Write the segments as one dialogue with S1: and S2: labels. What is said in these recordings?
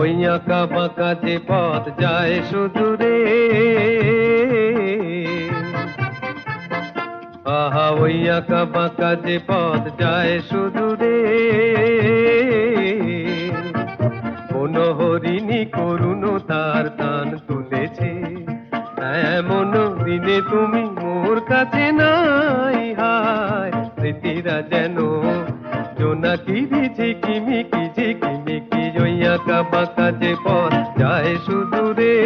S1: ওই আঁকা বাঁকা যে পথ যায় শুধু রে আহা ওই আঁকা বাঁকা যে পথ যায় শুধু রে কোন হরিণী করুণ তার টান তুলেছে। এমন দিনে তুমি মোর কাছে নাই হায়। স্মৃতিরা যেন জোনাকি ঝিকি মিকি ঝিকি বাঁকা যে পথ যায় শুধু রে।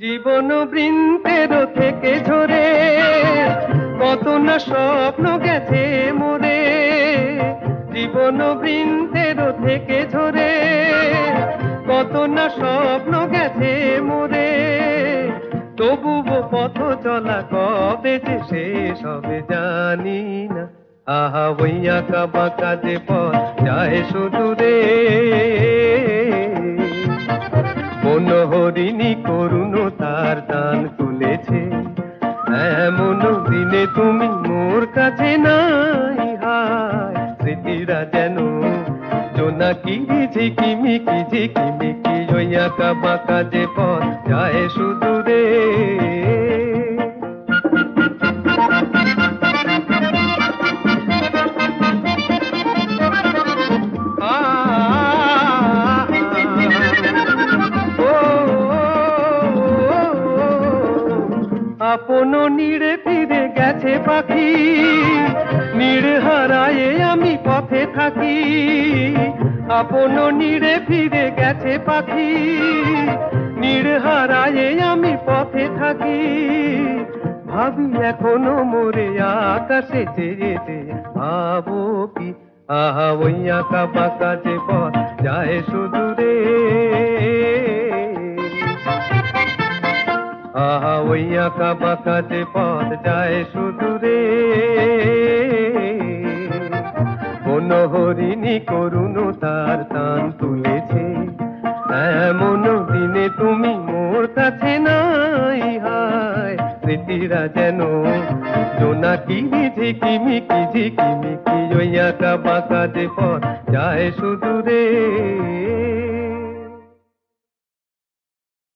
S1: জীবন বৃন্তের থেকে ঝরে, কত না স্বপ্ন গেছে মোরে। জীবন বৃন্তের থেকে মোরে তবুও পথ চলা কবে যে শেষ হবে জানি না। আহা বইয়া কাবা কাজে পথ যায় শুধু রে। মন হরিণী করুণ তার দান তুলেছে। এমন দিনে তুমি মোর কাছে নাই হায়। স্মৃতিরা যেন জোনাকি ঝিকি মিকি ঝিকি মিকি জয়া কাবা কাজে পথ যায় শুধু রে আপন নিড়ে ফিরে গেছে পাখি থাকি। আপন নিড়ে ফিরে গেছে পাখি। নিড়ে হারায়ে আমি পথে থাকি। ভাবি এখনও মোরে আকাশে চেয়ে চেয়ে ভাবো কি। আহা, ওই আঁকা বাঁকা যে পথ যায় শুধু রে আহা, ওই আঁকা বাঁকা যে পথ যায় শুধু রে হরিণী করুণ তার টান তুলেছে। এমন দিনে তুমি মোর কাছে নাই হায়। স্মৃতিরা যেন জোনাকি ঝিকিমি কি ঝিকিমি কি ওই আঁকা বাঁকা যে পথ যায় শুধু রে